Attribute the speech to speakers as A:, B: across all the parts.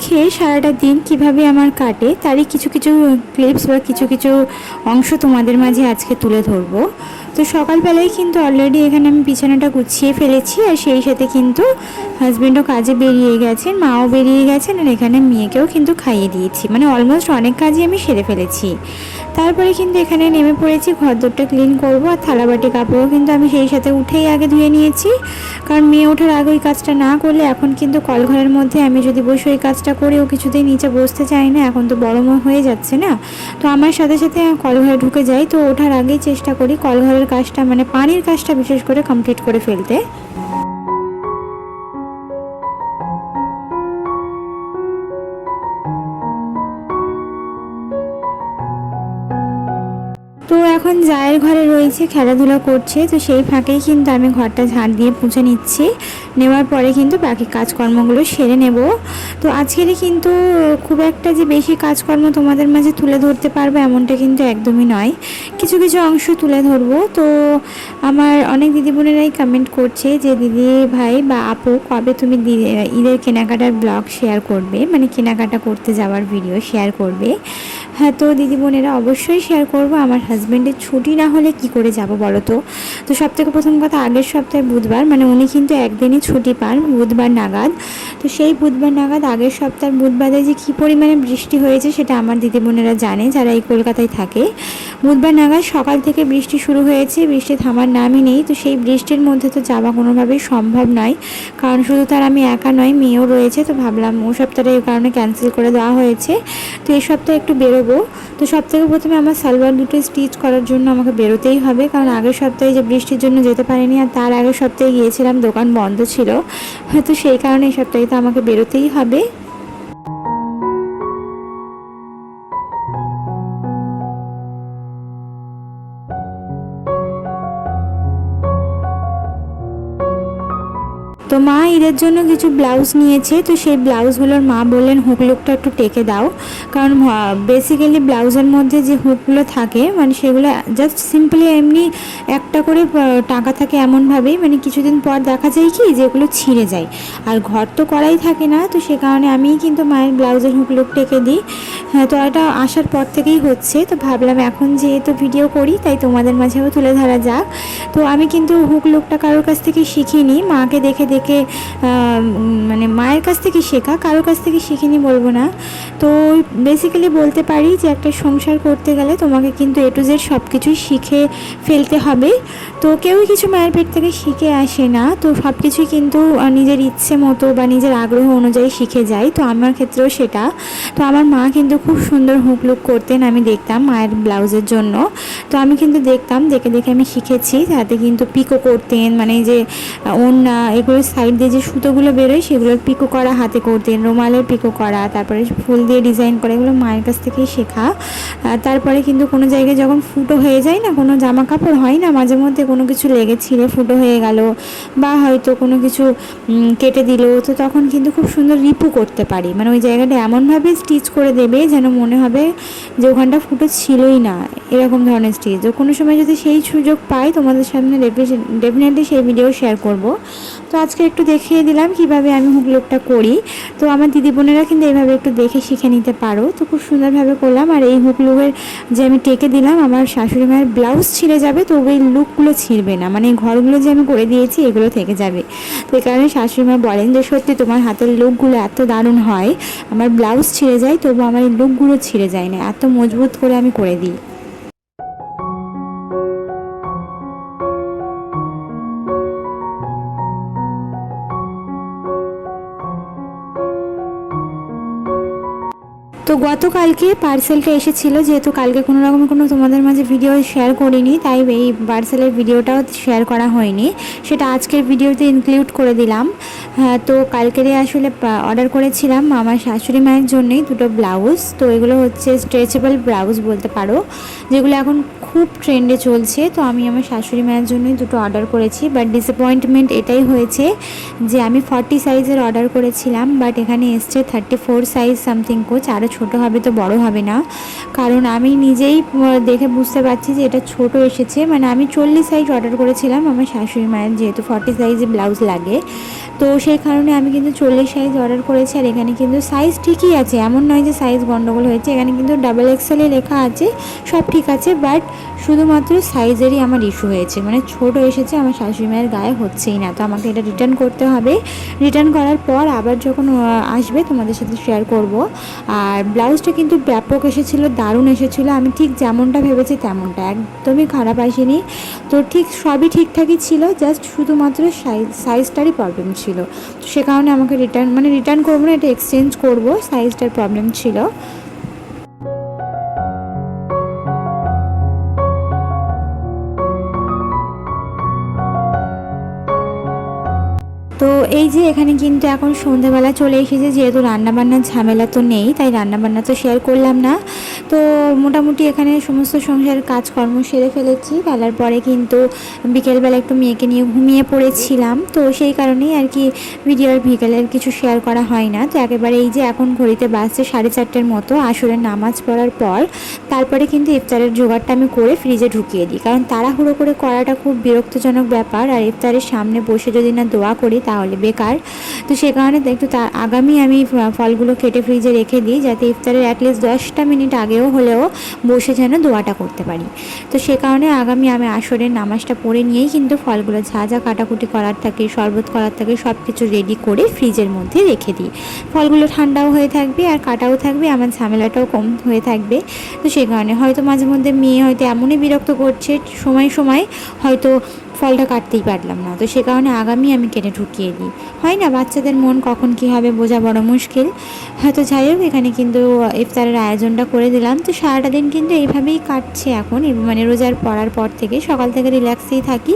A: রেখে সারাটা দিন কীভাবে আমার কাটে, তারই কিছু কিছু ক্লিপস বা কিছু কিছু অংশ তোমাদের মাঝে আজকে তুলে ধরবো। তো সকালবেলায় কিন্তু অলরেডি এখানে আমি বিছানাটা গুছিয়ে ফেলেছি আর সেই সাথে কিন্তু হাজব্যান্ডও কাজে বেরিয়ে গেছেন, মাও বেরিয়ে গেছেন আর এখানে মেয়েকেও কিন্তু খাইয়ে দিয়েছি। মানে অলমোস্ট অনেক কাজই আমি সেরে ফেলেছি। তারপরে কিন্তু এখানে নেমে পড়েছি, ঘর দরটা ক্লিন করব আর থালাবাটি কাপড়ও কিন্তু আমি সেই সাথে উঠেই আগে ধুয়ে নিয়েছি। কারণ মেয়ে ওঠার আগে ওই কাজটা না করলে এখন কিন্তু কলঘরের মধ্যে আমি যদি বসে ওই কাজটা করেও কিছুতেই নিচে বসতে চাই না, এখন তো বড় হয়ে যাচ্ছে না। তো আমার সাথে সাথে কলঘরে ঢুকে যাই, তো ওঠার আগেই চেষ্টা করি কলঘরের কাজটা মানে পানির কাজটা বিশেষ করে কমপ্লিট করে ফেলতে। এখন জায়ের ঘরে রয়েছে, খেলাধুলা করছে, তো সেই ফাঁকেই কিন্তু আমি ঘরটা ঝাড় দিয়ে পুঁছে নিচ্ছি। নেওয়ার পরে কিন্তু বাকি কাজকর্মগুলো সেরে নেব। তো আজকেরই কিন্তু খুব একটা যে বেশি কাজকর্ম তোমাদের মাঝে তুলে ধরতে পারব এমনটা কিন্তু একদমই নয়। কিছু কিছু অংশ তুলে ধরবো। তো আমার অনেক দিদি বোনেরাই কমেন্ট করছে যে, দিদি ভাই বা আপু, কবে তুমি ঈদের কেনাকাটার ব্লগ শেয়ার করবে? মানে কেনাকাটা করতে যাওয়ার ভিডিও শেয়ার করবে। হ্যাঁ তো দিদি বোনেরা অবশ্যই শেয়ার করব। আমার হাজব্যান্ডের ছুটি না হলে কি করে যাব বলো তো? তো সব থেকে প্রথম কথা, আগের সপ্তাহে বুধবার মানে উনি কিন্তু একদিনই ছুটি পান, বুধবার নাগাদ। তো সেই বুধবার নাগাদ, আগের সপ্তাহের বুধবারে যে কী পরিমাণে বৃষ্টি হয়েছে সেটা আমার দিদি বোনেরা জানে, যারা এই কলকাতায় থাকে। বুধবার নাগাদ সকাল থেকে বৃষ্টি শুরু হয়েছে, বৃষ্টি থামার নামই নেই। তো সেই বৃষ্টির মধ্যে তো যাওয়া কোনোভাবেই সম্ভব নয়। কারণ শুধু তার আমি একা নয় মেয়েও রয়েছে। তো ভাবলাম ও সপ্তাহে এই কারণে ক্যান্সেল করে দেওয়া হয়েছে। তো এই সপ্তাহে একটু বেরোবো। তো সব থেকে প্রথমে আমার সালোয়ার দুটো স্টিচ করার জন্য আমাকে বেরোতেই হবে। কারণ আগের সপ্তাহে যে বৃষ্টির জন্য যেতে পারিনি, আর তার আগের সপ্তাহে গিয়েছিলাম, দোকান বন্ধ ছিল। হয়তো সেই কারণে এই সপ্তাহে তো আমাকে বেরোতেই হবে। মা ঈদের জন্য কিছু ব্লাউজ নিয়েছে, তো সেই ব্লাউজগুলোর মা বললেন, হুক লুকটা একটু টেকে দাও। কারণ বেসিক্যালি ব্লাউজের মধ্যে যে হুকগুলো থাকে মানে সেগুলো জাস্ট সিম্পলি এমনি একটা করে টাকা থাকে এমনভাবেই মানে কিছুদিন পর দেখা যায় কি যেগুলো ছিঁড়ে যায়। আর ঘর তো করাই থাকে না, তো সে কারণে আমিই কিন্তু মায়ের ব্লাউজের হুক লুক টেকে দিই। তো এটা আসার পর থেকেই হচ্ছে। তো ভাবলাম এখন যেহেতু ভিডিও করি, তাই তোমাদের মাঝেও তুলে ধরা যাক। তো আমি কিন্তু হুক লুকটা কারোর কাছ থেকে শিখিনি, মাকে দেখে দেখে মানে মায়ের কাছ থেকে শেখা, কারোর কাছ থেকে শিখিনি বলব না। তো বেসিক্যালি বলতে পারি যে একটা সংসার করতে গেলে তোমাকে কিন্তু এ টু জেড সব কিছুই শিখে ফেলতে হবে। তো কেউই কিছু মায়ের পেট থেকে শিখে আসে না। তো সব কিছুই কিন্তু নিজের ইচ্ছে মতো বা নিজের আগ্রহ অনুযায়ী শিখে যায়। তো আমার ক্ষেত্রেও সেটা। তো আমার মা কিন্তু খুব সুন্দর হুক লুক করতেন আমি দেখতাম মায়ের ব্লাউজের জন্য। তো আমি কিন্তু দেখতাম, দেখে দেখে আমি শিখেছি তাতে কিন্তু পিকো করতেন মানে যে ওন্না এগুলো সাইড দিয়ে যে সুতোগুলো বেরোয় সেগুলোর পিকো করা, হাতে করতেন, রুমালের পিকো করা, তারপরে ফুল দিয়ে ডিজাইন করা, এগুলো মায়ের কাছ থেকেই শেখা। তারপরে কিন্তু কোনো জায়গায় যখন ফুটো হয়ে যায় না, কোনো জামা কাপড় হয় না, মাঝে মধ্যে কোনো কিছু লেগে ছিঁড়ে ফুটো হয়ে গেল বা হয়তো কোনো কিছু কেটে দিল, তো তখন কিন্তু খুব সুন্দর রিপু করতে পারি। মানে ওই জায়গাটা এমনভাবে স্টিচ করে দেবে যেন মনে হবে যে ওখানটা ফুটো ছিলই না, এরকম ধরনের স্টেজ স্টিচ কোনো সময় যদি সেই সুযোগ পাই, তোমাদের সামনে ডেফিনেটলি সেই ভিডিও শেয়ার করব। তো আজকে একটু দেখিয়ে দিলাম কীভাবে আমি হুক লুকটা করি। তো আমার দিদি বোনেরা কিন্তু এইভাবে একটু দেখে শিখে নিতে পারো। তো খুব সুন্দরভাবে করলাম আর এই হুক লুকের যে আমি টেকে দিলাম, আমার শাশুড়ি মায়ের ব্লাউজ ছিঁড়ে যাবে, তো ওই লুকগুলো ছিঁড়বে না। মানে ঘরগুলো যে আমি করে দিয়েছি, এগুলো থেকে যাবে। তো এই কারণে শাশুড়ি মা বলেন যে, সত্যি তোমার হাতের লুকগুলো এত দারুণ হয়, আমার ব্লাউজ ছিঁড়ে যায়, তবু আমার এই লুকগুলো ছিঁড়ে যায় না। এত মজবুত করে আমি করে দিই। তো গতকালকে পার্সেলটা এসেছিল, যেহেতু কালকে কোনো রকম কোনো তোমাদের মাঝে ভিডিও শেয়ার করিনি, তাই এই পার্সেলের ভিডিওটাও শেয়ার করা হয়নি। সেটা আজকের ভিডিওতে ইনক্লুড করে দিলাম। হ্যাঁ তো কালকেরে আসলে অর্ডার করেছিলাম আমার শাশুড়ি মায়ের জন্যই দুটো ব্লাউজ তো এগুলো হচ্ছে স্ট্রেচেবল ব্লাউজ বলতে পারো, যেগুলো এখন খুব ট্রেন্ডে চলছে। তো আমি আমার শাশুড়ি মায়ের জন্যই দুটো অর্ডার করেছি বাট ডিসঅ্যাপয়েন্টমেন্ট এটাই হয়েছে যে আমি ফর্টি সাইজের অর্ডার করেছিলাম বাট এখানে এসছে থার্টি ফোর সাইজ সামথিং কোচ আরও ছোটো হবে তো বড় হবে না। কারণ আমি নিজেই দেখে বুঝতে পারছি যে এটা ছোট এসেছে। মানে আমি চল্লিশ সাইজ অর্ডার করেছিলাম আমার শাশুড়ি মায়ের, যেহেতু ফর্টি সাইজে ব্লাউজ লাগে। তো সেই কারণে আমি কিন্তু চল্লিশ সাইজ অর্ডার করেছি, আর এখানে কিন্তু সাইজ ঠিকই আছে। এমন নয় যে সাইজ গন্ডগোল হয়েছে, এখানে কিন্তু ডাবল এক্সেলে লেখা আছে, সব ঠিক আছে বাট শুধুমাত্র সাইজেরই আমার ইস্যু হয়েছে। মানে ছোট এসেছে, আমার শাশুড়ি মায়ের গায়ে হচ্ছেই না। তো আমাকে এটা রিটার্ন করতে হবে। রিটার্ন করার পর আবার যখন আসবে, তোমাদের সাথে শেয়ার করব। আর ব্লাউজটা কিন্তু ব্যাপক এসেছিল, দারুণ এসেছিল। আমি ঠিক যেমনটা ভেবেছি তেমনটা। একদমই খারাপ আসেনি। তো ঠিক সবই ঠিকঠাকই ছিল জাস্ট শুধুমাত্র সাইজ সাইজটারই প্রবলেম ছিল। তো সে কারণে আমাকে রিটার্ন মানে রিটার্ন করব না, এটা এক্সচেঞ্জ করব। সাইজটার প্রবলেম ছিল। যে এখানে কিন্তু এখন সন্ধ্যাবেলা চলে এসেছে, যেহেতু রান্নাবান্নার ঝামেলা তো নেই, তাই রান্নাবান্না তো শেয়ার করলাম না। তো মোটামুটি এখানে সমস্ত সংসারের কাজকর্ম সেরে ফেলেছি। বেলার পরে কিন্তু বিকেলবেলা একটু মেয়েকে নিয়ে ঘুমিয়ে পড়েছিলাম। তো সেই কারণেই আর কি ভিডিও আর বিকেলের কিছু শেয়ার করা হয় না। তো একেবারে এই যে এখন ঘড়িতে বাসছে সাড়ে চারটের মতো আসরের নামাজ পড়ার পর তারপরে কিন্তু ইফতারের জোগাড়টা আমি করে ফ্রিজে ঢুকিয়ে দিই। কারণ তাড়াহুড়ো করে করাটা খুব বিরক্তজনক ব্যাপার। আর ইফতারের সামনে বসে যদি না দোয়া করি, তাহলে তো সে কারণে একটু তার আগামী আমি ফলগুলো কেটে ফ্রিজে রেখে দিই যাতে ইফতারের অ্যাটলিস্ট দশটা মিনিট আগেও হলেও বসে যেন দোয়াটা করতে পারি। তো সে কারণে আগামী আমি আসরের নামাজটা পড়ে নিয়েই কিন্তু ফলগুলো যা যা কাটাকুটি করার থাকে, শরবত করার থাকে সব কিছু রেডি করে ফ্রিজের মধ্যে রেখে দিই। ফলগুলো ঠান্ডাও হয়ে থাকবে আর কাটাও থাকবে, আমার ঝামেলাটাও কম হয়ে থাকবে। তো সেই কারণে হয়তো মাঝে মধ্যে মেয়ে হয়তো এমনই বিরক্ত করছে, সময় সময় হয়তো ফলটা কাটতেই পারলাম না। তো সে কারণে আগামী আমি কেটে ঢুকিয়ে দিই হয় না, বাচ্চাদের মন কখন কী হবে বোঝা বড় মুশকিল। হয়তো যাই হোক, এখানে কিন্তু ইফতারের আয়োজনটা করে দিলাম। তো সারাটা দিন কিন্তু এইভাবেই কাটছে এখন। মানে রোজার পড়ার পর থেকে সকাল থেকে রিল্যাক্সেই থাকি।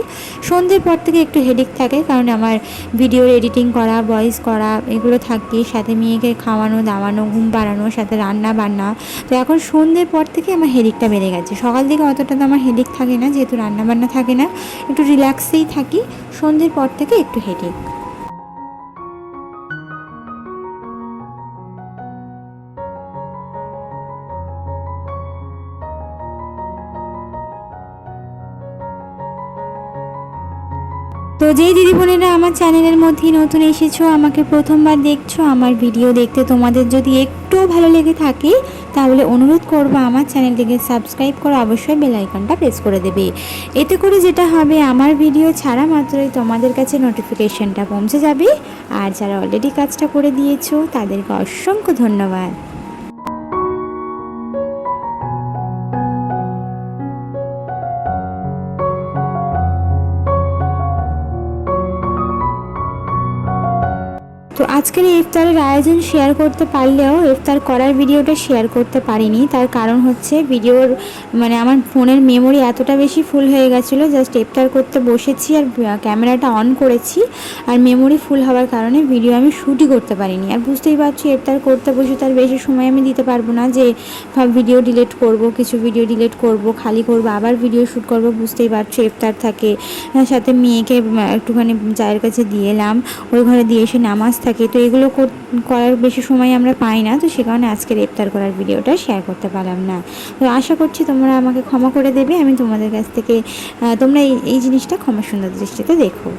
A: সন্ধ্যের পর থেকে একটু হেডিক থাকে কারণ আমার ভিডিওর এডিটিং করা ভয়েস করা, এগুলো থাকে। সাথে মেয়েকে খাওয়ানো, দাওয়ানো, ঘুম পাড়ানো, সাথে রান্না বান্না। তো এখন সন্ধ্যের পর থেকে আমার হেডিকটা বেড়ে গেছে। সকাল থেকে অতটা তো আমার হেডিক থাকে না, যেহেতু রান্না বান্না থাকে না। একটু রিল্যাক্সেই থাকি, সন্ধ্যের পর থেকে একটু হেডেক তো যেই দিদি বোনেরা আমার চ্যানেলের মধ্যে নতুন এসেছ, আমাকে প্রথমবার দেখছ, আমার ভিডিও দেখতে তোমাদের যদি একটুও ভালো লেগে থাকে তাহলে অনুরোধ করব আমার চ্যানেলটিকে সাবস্ক্রাইব করে অবশ্যই বেলাইকনটা প্রেস করে দেবে। এতে করে যেটা হবে, আমার ভিডিও ছাড়া মাত্রই তোমাদের কাছে নোটিফিকেশানটা পৌঁছে যাবে। আর যারা অলরেডি কাজটা করে দিয়েছ, তাদেরকে অসংখ্য ধন্যবাদ। তো আজকের ইফতারের আয়োজন শেয়ার করতে পারলেও ইফতার করার ভিডিওটা শেয়ার করতে পারিনি। তার কারণ হচ্ছে ভিডিওর মানে আমার ফোনের মেমোরি এতটা বেশি ফুল হয়ে গেছিল জাস্ট ইফতার করতে বসেছি আর ক্যামেরাটা অন করেছি, আর মেমোরি ফুল হওয়ার কারণে ভিডিও আমি শ্যুটই করতে পারিনি। আর বুঝতেই পারছি, ইফতার করতে বসে তার বেশি সময় আমি দিতে পারব না যে ভিডিও ডিলিট করব, কিছু ভিডিও ডিলিট করব, খালি করব, আবার ভিডিও শ্যুট করব, বুঝতেই পারছ ইফতার থাকে। সাথে মেয়েকে একটুখানি চায়ের কাছে দিয়ে এলাম। ওই ঘরে দিয়ে এসে নামাজ থাকে। তো এগুলো করার বেশি সময় আমরা পাই না। তো সে কারণে আজকের ইফতার করার ভিডিওটা শেয়ার করতে পারলাম না। তো আশা করছি তোমরা আমাকে ক্ষমা করে দেবে। আমি তোমাদের কাছ থেকে তোমরা এই এই জিনিসটা ক্ষমা সুন্দর দৃষ্টিতে দেখো।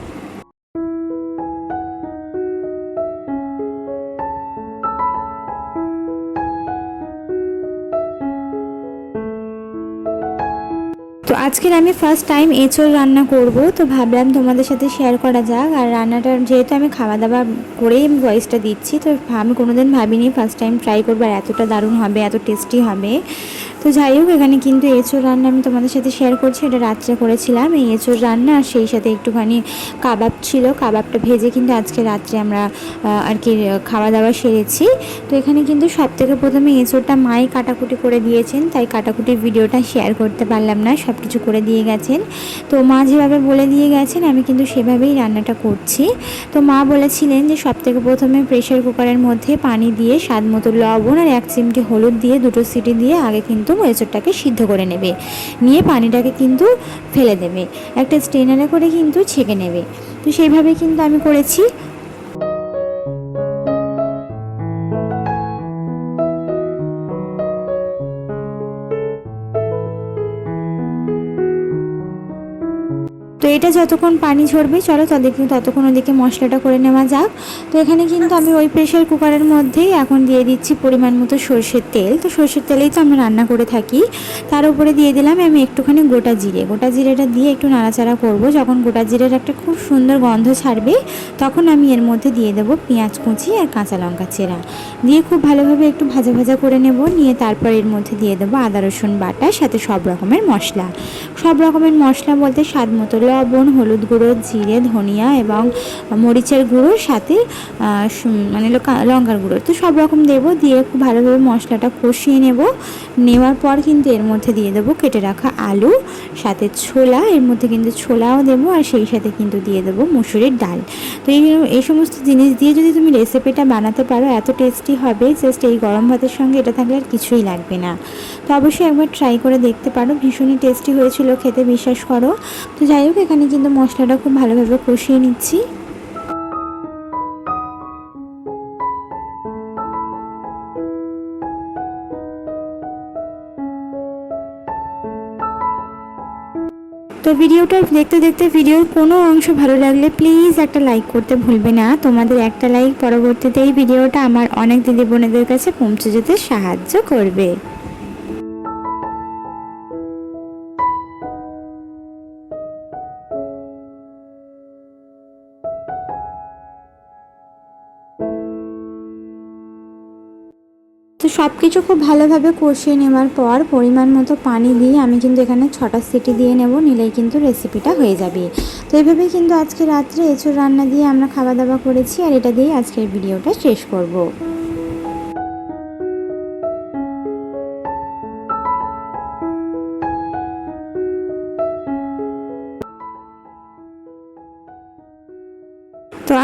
A: তো আজকের আমি ফার্স্ট টাইম এঁচড় রান্না করব, তো ভাবলাম তোমাদের সাথে শেয়ার করা যাক। আর রান্নাটা যেহেতু আমি খাওয়া দাওয়া করেই আমি ভয়েসটা দিচ্ছি, তো আমি কোনোদিন ভাবিনি ফার্স্ট টাইম ট্রাই করব আর এতটা দারুণ হবে, এত টেস্টি হবে। তো যাই হোক, এখানে কিন্তু এঁচোড় রান্না আমি তোমাদের সাথে শেয়ার করছি। এটা রাত্রে করেছিলাম। এই এঁচোড় রান্না আর সেই সাথে একটুখানি কাবাব ছিল। কাবাবটা ভেজে কিন্তু আজকে রাত্রে আমরা আর কি, খাওয়া দাওয়া সেরেছি। তো এখানে কিন্তু সব থেকে প্রথমে এঁচোরটা মাই কাটাকুটি করে দিয়েছেন। তাই কাটাকুটির ভিডিওটা শেয়ার করতে পারলাম না। সব কিছু করে দিয়ে গেছেন। তো মা যেভাবে বলে দিয়ে গেছেন, আমি কিন্তু সেভাবেই রান্নাটা করছি। তো মা বলেছিলেন যে সব থেকে প্রথমে প্রেশার কুকারের মধ্যে পানি দিয়ে স্বাদ মতো লবণ আর এক চিমটি হলুদ দিয়ে দুটো সিটি দিয়ে আগে কিন্তু এঁচোড়টাকে সিদ্ধ করে নেবে। নিয়ে পানিটাকে কিন্তু ফেলে দেবে। একটা স্ট্রেনারে করে কিন্তু ছেঁকে নেবে। তো সেইভাবে কিন্তু আমি করেছি। এটা যতক্ষণ পানি ঝরবে, চলো তাদেরকে ততক্ষণ ওদিকে মশলাটা করে নেওয়া যাক। তো এখানে কিন্তু আমি ওই প্রেশার কুকারের মধ্যেই এখন দিয়ে দিচ্ছি পরিমাণ মতো সর্ষের তেল। তো সর্ষের তেলেই তো আমরা রান্না করে থাকি। তার উপরে দিয়ে দিলাম আমি একটুখানি গোটা জিরে। গোটা জিরেটা দিয়ে একটু নাড়াচাড়া করব। যখন গোটা জিরের একটা খুব সুন্দর গন্ধ ছাড়বে, তখন আমি এর মধ্যে দিয়ে দেবো পেঁয়াজ কুচি আর কাঁচা লঙ্কা চেরা। দিয়ে খুব ভালোভাবে একটু ভাজা ভাজা করে নেব। নিয়ে তারপর এর মধ্যে দিয়ে দেবো আদা রসুন বাটা, সাথে সব রকমের মশলা। সব রকমের মশলা বলতে স্বাদ মতো হলুদ গুঁড়ো, জিরে, ধনিয়া এবং মরিচের গুঁড়োর সাথে মানে লঙ্কার গুঁড়ো। তো সব রকম দেবো, দিয়ে খুব ভালোভাবে মশলাটা কষিয়ে নেব। নেওয়ার পর কিন্তু এর মধ্যে দিয়ে দেবো কেটে রাখা আলু, সাথে ছোলা, এর মধ্যে কিন্তু ছোলাও দেবো, আর সেই সাথে কিন্তু দিয়ে দেবো মুসুরির ডাল। তো এই এই সমস্ত জিনিস দিয়ে যদি তুমি রেসিপিটা বানাতে পারো, এত টেস্টি হবে, জাস্ট এই গরম ভাতের সঙ্গে এটা থাকলে আর কিছুই লাগবে না। তো অবশ্যই একবার ট্রাই করে দেখতে পারো, ভীষণই টেস্টি হয়েছিল খেতে, বিশ্বাস করো। তো যাই হোক এখানে কিন্তু মশলাটা খুব ভালোভাবে কষিয়ে নিচ্ছি। তো ভিডিওটা দেখতে দেখতে ভিডিওর কোনো অংশ ভালো লাগলে প্লিজ একটা লাইক করতে ভুলবে না। তোমাদের একটা লাইক পরবর্তীতে এই ভিডিওটা আমার অনেক দিদি বোনেদের কাছে পৌঁছে যেতে সাহায্য করবে। সব কিছু খুব ভালোভাবে কষিয়ে নেওয়ার পর পরিমাণ মতো পানি দিয়ে আমি কিন্তু এখানে ছটা সিটি দিয়ে নেব, নিলেই কিন্তু রেসিপিটা হয়ে যাবে। তো এইভাবেই কিন্তু আজকে রাত্রে এঁচুর রান্না দিয়ে আমরা খাওয়া দাওয়া করেছি আর এটা দিয়েই আজকের ভিডিওটা শেষ করব।